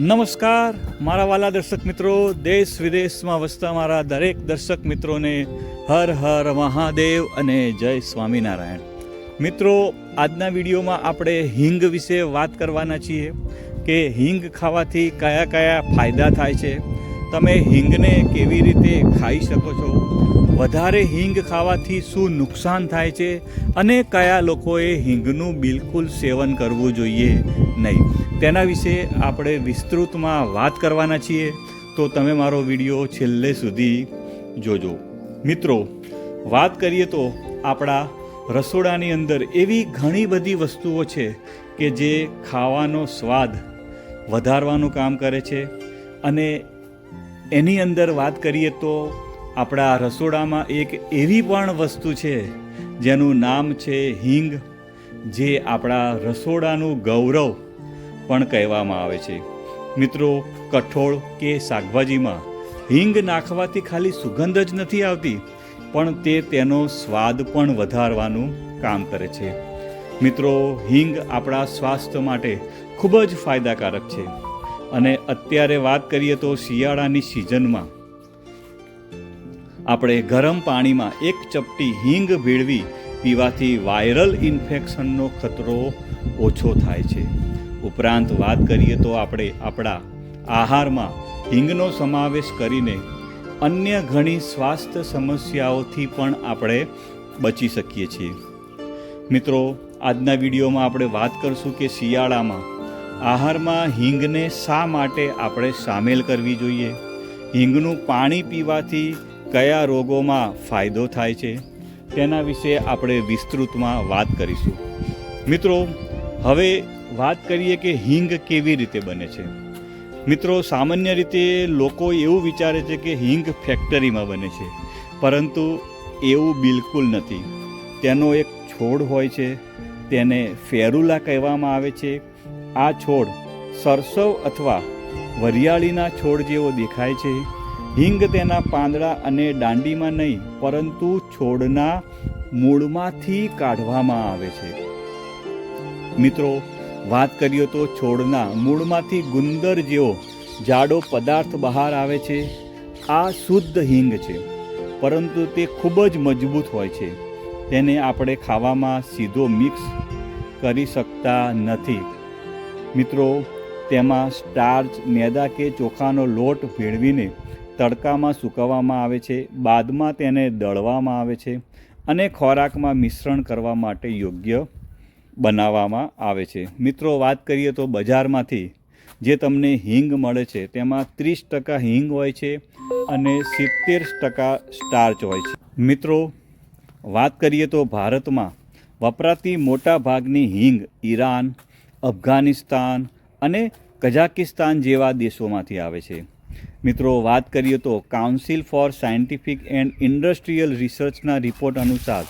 નમસ્કાર, મારા વાલા દર્શક મિત્રો, દેશ વિદેશમાં વસતા મારા દરેક દર્શક મિત્રોને હર હર મહાદેવ અને જય સ્વામિનારાયણ. મિત્રો, આજના વિડીયોમાં આપણે હિંગ વિશે વાત કરવાના છીએ કે હિંગ ખાવાથી કયા કયા ફાયદા થાય છે, તમે હિંગને કેવી રીતે ખાઈ શકો છો, વધારે હિંગ ખાવાથી શું નુકસાન થાય છે અને કયા લોકોએ હિંગનું બિલકુલ સેવન કરવું જોઈએ નહીં. તેના વિશે આપણે વિસ્તૃતમાં વાત કરવાના છીએ, તો તમે મારો વીડિયો છેલ્લે સુધી જોજો. મિત્રો, વાત કરીએ તો આપણા રસોડાની અંદર એવી ઘણી બધી વસ્તુઓ છે કે જે ખાવાનો સ્વાદ વધારવાનું કામ કરે છે. અને એની અંદર વાત કરીએ તો આપણા રસોડામાં એક એવી પણ વસ્તુ છે, જેનું નામ છે હિંગ, જે આપણા રસોડાનું ગૌરવ પણ કહેવામાં આવે છે. મિત્રો, કઠોળ કે શાકભાજીમાં હિંગ નાખવાથી ખાલી સુગંધ જ નથી આવતી, પણ તે તેનો સ્વાદ પણ વધારવાનું કામ કરે છે. મિત્રો, હિંગ આપણા સ્વાસ્થ્ય માટે ખૂબ જ ફાયદાકારક છે. અને અત્યારે વાત કરીએ તો શિયાળાની સિઝનમાં. આપણે ગરમ પાણીમાં એક ચપટી હિંગ ભેળવી, પીવાથી વાયરલ ઇન્ફેક્શનનો ખતરો ઓછો થાય છે. ઉપરાંત વાત કરીએ તો આપણે આપણા આહારમાં હિંગનો સમાવેશ કરીને અન્ય ઘણી સ્વાસ્થ્ય સમસ્યાઓથી પણ આપણે બચી શકીએ છીએ. મિત્રો, આજના વિડીયોમાં આપણે વાત કરશું કે શિયાળામાં આહારમાં હિંગને શા માટે આપણે સામેલ કરવી જોઈએ? હિંગનું પાણી પીવાથી કયા રોગોમાં ફાયદો થાય છે? તેના વિશે આપણે વિસ્તૃતમાં વાત કરીશું. મિત્રો, હવે વાત કરીએ કે હિંગ કેવી રીતે બને છે. મિત્રો, સામાન્ય રીતે લોકો એવું વિચારે છે કે હિંગ ફેક્ટરીમાં બને છે, પરંતુ એવું બિલકુલ નથી. તેનો એક છોડ હોય છે, તેને ફેરુલા કહેવામાં આવે છે. આ છોડ સરસવ અથવા વરિયાળીના છોડ જેવો દેખાય છે. હિંગ તેના પાંદડા અને દાંડીમાં નહીં, પરંતુ છોડના મૂળમાંથી કાઢવામાં આવે છે. મિત્રો વાત કરીએ તો છોડના મૂળમાંથી ગુંદર જેવો જાડો પદાર્થ બહાર આવે છે. આ શુદ્ધ હિંગ છે, પરંતુ તે ખૂબ જ મજબૂત હોય છે. તેને આપણે ખાવામાં સીધો મિક્સ કરી શકતા નથી. મિત્રો, તેમાં સ્ટાર્ચ મેદા કે ચોખાનો લોટ ભેળવીને તડકામાં સૂકવવામાં આવે છે, બાદમાં તેને દળવામાં આવે છે અને ખોરાકમાં મિશ્રણ કરવા માટે યોગ્ય બનાવવામાં આવે છે. મિત્રો, વાત કરીએ તો બજારમાંથી જે તમને હિંગ મળે છે, તેમાં ત્રીસ ટકા હિંગ હોય છે અને સિત્તેર ટકા સ્ટાર્ચ હોય છે. મિત્રો, વાત કરીએ તો ભારતમાં વપરાતી મોટા ભાગની હિંગ ઈરાન, અફઘાનિસ્તાન અને કઝાકિસ્તાન જેવા દેશોમાંથી આવે છે. મિત્રો, વાત કરીએ તો council for scientific and industrial રિસર્ચના report અનુસાર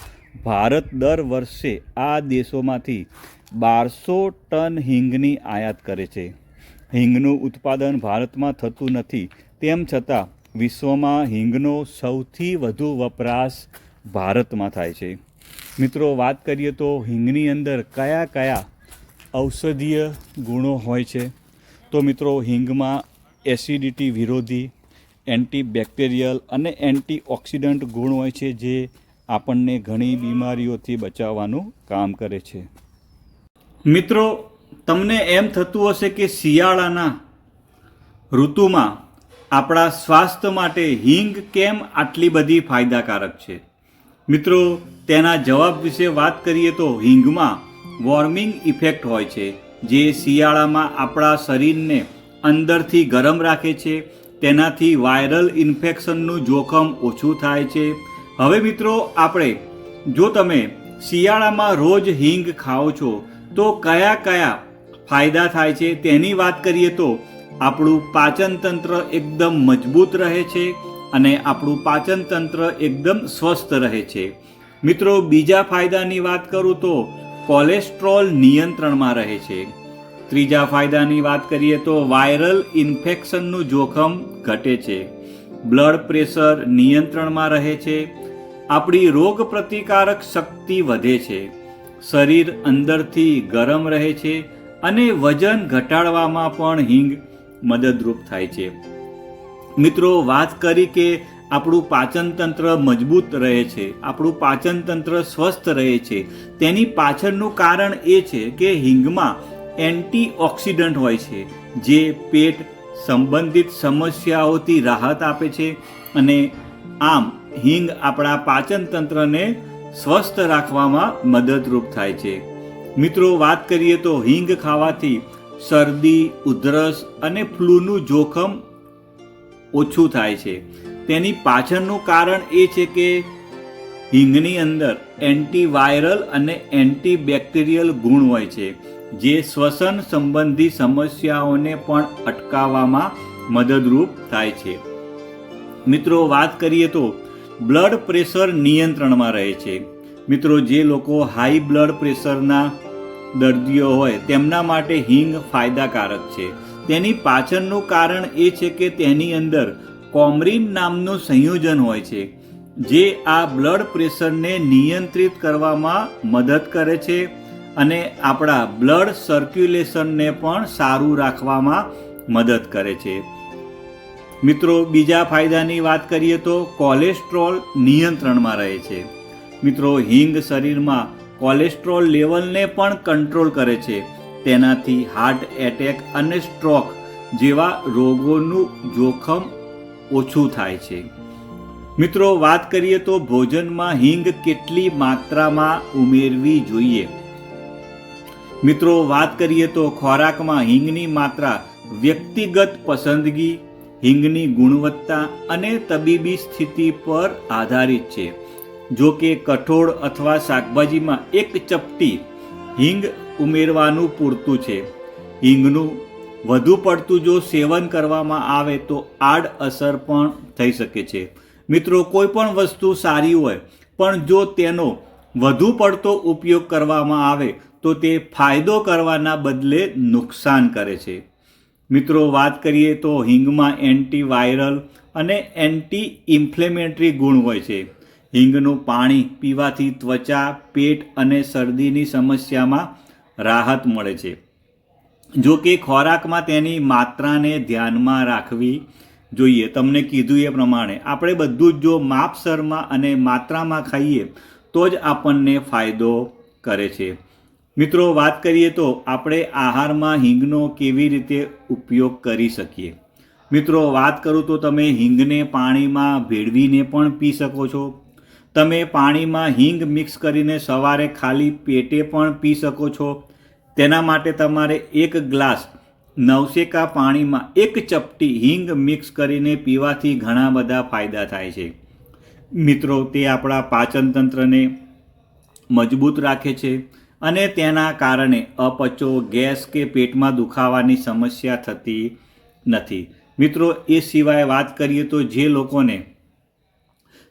ભારત દર વર્ષે આ દેશોમાંથી બારસો ટન હિંગની આયાત કરે છે. હિંગનું ઉત્પાદન ભારતમાં થતું નથી. તેમ છતાં, વિશ્વમાં હિંગનો સૌથી વધુ વપરાશ ભારતમાં થાય છે. મિત્રો, વાત કરીએ તો હિંગની અંદર કયા કયા ઔષધીય ગુણો હોય છે? તો મિત્રો, હિંગમાં એસિડિટી વિરોધી, એન્ટીબેક્ટેરિયલ અને એન્ટીઓક્સિડન્ટ ગુણ હોય છે જે આપણને ઘણી બીમારીઓથી બચાવવાનું કામ કરે છે. મિત્રો, તમને એમ થતું હશે કે શિયાળાના ઋતુમાં આપણા સ્વાસ્થ્ય માટે હિંગ કેમ આટલી બધી ફાયદાકારક છે? મિત્રો, તેના જવાબ વિશે વાત કરીએ તો હિંગમાં વોર્મિંગ ઇફેક્ટ હોય છે, જે શિયાળામાં આપણા શરીરને અંદરથી ગરમ રાખે છે, તેનાથી વાયરલ ઇન્ફેક્શનનું જોખમ ઓછું થાય છે હવે મિત્રો, આપણે, જો તમે શિયાળામાં રોજ હિંગ ખાઓ છો, તો કયા કયા ફાયદા થાય છે તેની વાત કરીએ તો, આપણું પાચન તંત્ર એકદમ મજબૂત રહે છે અને આપણું પાચન તંત્ર એકદમ સ્વસ્થ રહે છે. મિત્રો, બીજા ફાયદાની વાત કરું તો, કોલેસ્ટ્રોલ નિયંત્રણમાં રહે છે. ત્રીજા ફાયદાની વાત કરીએ તો, વાયરલ ઇન્ફેક્શનનું જોખમ ઘટે છે. બ્લડ પ્રેશર નિયંત્રણમાં રહે છે. આપણી રોગ પ્રતિકારક શક્તિ વધે છે. શરીર અંદરથી ગરમ રહે છે અને વજન ઘટાડવામાં પણ હિંગ મદદરૂપ થાય છે. મિત્રો, વાત કરી કે આપણું પાચન તંત્ર મજબૂત રહે છે, આપણું પાચન તંત્ર સ્વસ્થ રહે છે. તેની પાછળનું કારણ એ છે કે હિંગમાં એન્ટીઓક્સિડન્ટ હોય છે, જે પેટ સંબંધિત સમસ્યાઓથી રાહત આપે છે અને આમ હિંગ આપણા પાચન તંત્રને સ્વસ્થ રાખવામાં મદદરૂપ થાય છે. મિત્રો, વાત કરીએ તો હિંગ ખાવાથી શરદી, ઉધરસ અને ફ્લૂનું જોખમ ઓછું થાય છે. તેની પાછળનું કારણ એ છે કે હિંગની અંદર એન્ટીવાયરલ અને એન્ટીબેક્ટેરિયલ ગુણ હોય છે, જે શ્વસન સંબંધી સમસ્યાઓને પણ અટકાવવામાં મદદરૂપ થાય છે. મિત્રો, વાત કરીએ તો બ્લડ પ્રેશર નિયંત્રણમાં રહે છે. મિત્રો, જે લોકો હાઈ બ્લડ પ્રેશરના દર્દીઓ હોય, તેમના માટે હિંગ ફાયદાકારક છે. તેની પાછળનું કારણ એ છે કે તેની અંદર કોમરીન નામનું સંયોજન હોય છે, જે આ બ્લડ પ્રેશરને નિયંત્રિત કરવામાં મદદ કરે છે અને આપણા બ્લડ સર્ક્યુલેશનને પણ સારું રાખવામાં મદદ કરે છે. મિત્રો, બીજા ફાયદાની વાત કરીએ તો કોલેસ્ટ્રોલ નિયંત્રણમાં રહે છે. મિત્રો, હિંગ શરીરમાં કોલેસ્ટ્રોલ લેવલને પણ કંટ્રોલ કરે છે. તેનાથી હાર્ટ એટેક અને સ્ટ્રોક જેવા રોગોનું જોખમ ઓછું થાય છે. મિત્રો, વાત કરીએ તો ભોજનમાં હિંગ કેટલી માત્રામાં ઉમેરવી જોઈએ? મિત્રો, વાત કરીએ તો ખોરાકમાં હિંગની માત્રા વ્યક્તિગત પસંદગી હિંગની ગુણવત્તા અને તબીબી સ્થિતિ પર આધારિત છે. જો કે કઠોળ અથવા શાકભાજીમાં એક ચપટી હિંગ ઉમેરવાનું પૂરતું છે. હિંગનું વધુ પડતું જો સેવન કરવામાં આવે તો આડ અસર પણ થઈ શકે છે. મિત્રો કોઈ પણ વસ્તુ સારી હોય, પણ જો તેનો વધુ પડતો ઉપયોગ કરવામાં આવે તો તે ફાયદો કરવાના બદલે નુકસાન કરે છે. મિત્રો, વાત કરીએ તો હિંગમાં એન્ટીવાયરલ અને એન્ટી ઇન્ફ્લેમેટરી ગુણ હોય છે. હિંગનું પાણી પીવાથી ત્વચા, પેટ અને શરદીની સમસ્યામાં રાહત મળે છે. જો કે ખોરાકમાં તેની માત્રાને ધ્યાનમાં રાખવી જોઈએ. તમને કીધું એ પ્રમાણે આપણે બધું જ જો માપસરમાં અને માત્રામાં ખાઈએ તો જ આપણને ફાયદો કરે છે. મિત્રો, વાત કરીએ તો આપણે આહારમાં હિંગનો કેવી રીતે ઉપયોગ કરી શકીએ? મિત્રો, વાત કરું તો તમે હિંગને પાણીમાં ભેળવીને પણ પી શકો છો. તમે પાણીમાં હિંગ મિક્સ કરીને સવારે ખાલી પેટે પણ પી શકો છો. તેના માટે તમારે એક ગ્લાસ નવશેકા પાણીમાં એક ચપટી હિંગ મિક્સ કરીને પીવાથી ઘણા બધા ફાયદા થાય છે. મિત્રો, તે આપણા પાચનતંત્રને મજબૂત રાખે છે. અને તેના કારણે અપચો, ગેસ કે પેટમાં દુખાવાની સમસ્યા થતી નથી. મિત્રો, એ સિવાય વાત કરીએ તો જે લોકોને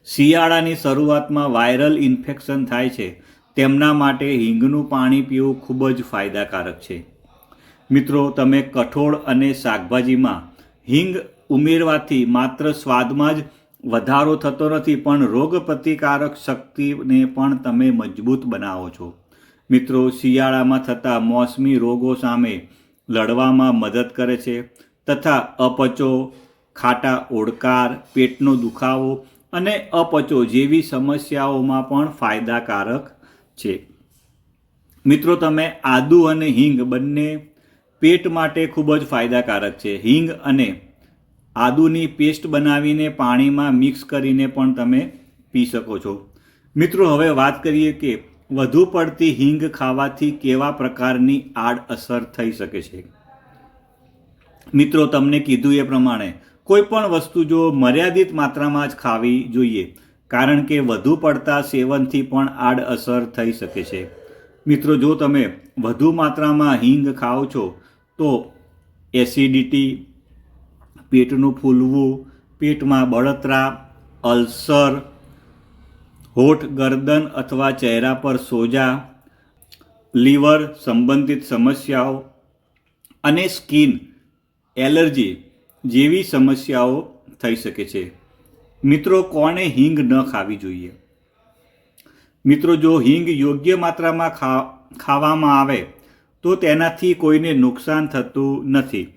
શિયાળાની શરૂઆતમાં વાયરલ ઇન્ફેક્શન થાય છે, તેમના માટે હિંગનું પાણી પીવું ખૂબ જ ફાયદાકારક છે. મિત્રો, તમે કઠોળ અને શાકભાજીમાં હિંગ ઉમેરવાથી માત્ર સ્વાદમાં જ વધારો થતો નથી, પણ રોગ પ્રતિકારક શક્તિને પણ તમે મજબૂત બનાવો છો. મિત્રો, શિયાળામાં થતા મોસમી રોગો સામે લડવામાં મદદ કરે છે. તથા અપચો, ખાટા ઓડકાર, પેટનો દુખાવો અને અપચો જેવી સમસ્યાઓમાં પણ ફાયદાકારક છે. મિત્રો, તમે આદુ અને હિંગ બંને પેટ માટે ખૂબ જ ફાયદાકારક છે. હિંગ અને આદુની પેસ્ટ બનાવીને પાણીમાં મિક્સ કરીને પણ તમે પી શકો છો. મિત્રો, હવે વાત કરીએ કે વધુ પડતી હિંગ ખાવાથી કેવા પ્રકારની આડઅસર થઈ શકે છે? મિત્રો, તમને કીધું એ પ્રમાણે કોઈ પણ વસ્તુ જો મર્યાદિત માત્રામાં જ ખાવી જોઈએ, કારણ કે વધુ પડતા સેવનથી પણ આડઅસર થઈ શકે છે. મિત્રો, જો તમે વધુ માત્રામાં હિંગ ખાઓ છો, તો એસિડિટી, પેટનું ફૂલવું, પેટમાં બળતરા, અલ્સર હોઠ, ગરદન અથવા ચહેરા પર સોજા, લીવર સંબંધિત સમસ્યાઓ અને સ્કિન એલર્જી જેવી સમસ્યાઓ થઈ શકે છે. મિત્રો, કોણે હિંગ ન ખાવી જોઈએ? મિત્રો, જો હિંગ યોગ્ય માત્રામાં ખા, ખાવામાં આવે, તો તેનાથી કોઈને નુકસાન થતું નથી.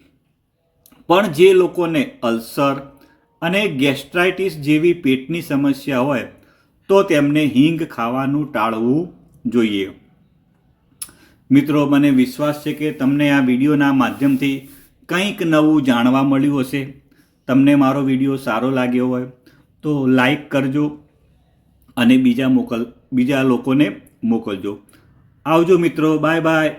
પણ જે લોકોને અલ્સર અને ગેસ્ટ્રાઇટિસ જેવી પેટની સમસ્યા હોય તો તેમને હિંગ ખાવાનું ટાળવું જોઈએ. મિત્રો, મને વિશ્વાસ છે કે તમને આ વિડીયોના માધ્યમથી કંઈક નવું જાણવા મળ્યું હશે. તમને મારો વીડિયો સારો લાગ્યો હોય તો લાઈક કરજો અને બીજા મોકલ, બીજા લોકોને મોકલજો. આવજો મિત્રો, બાય બાય.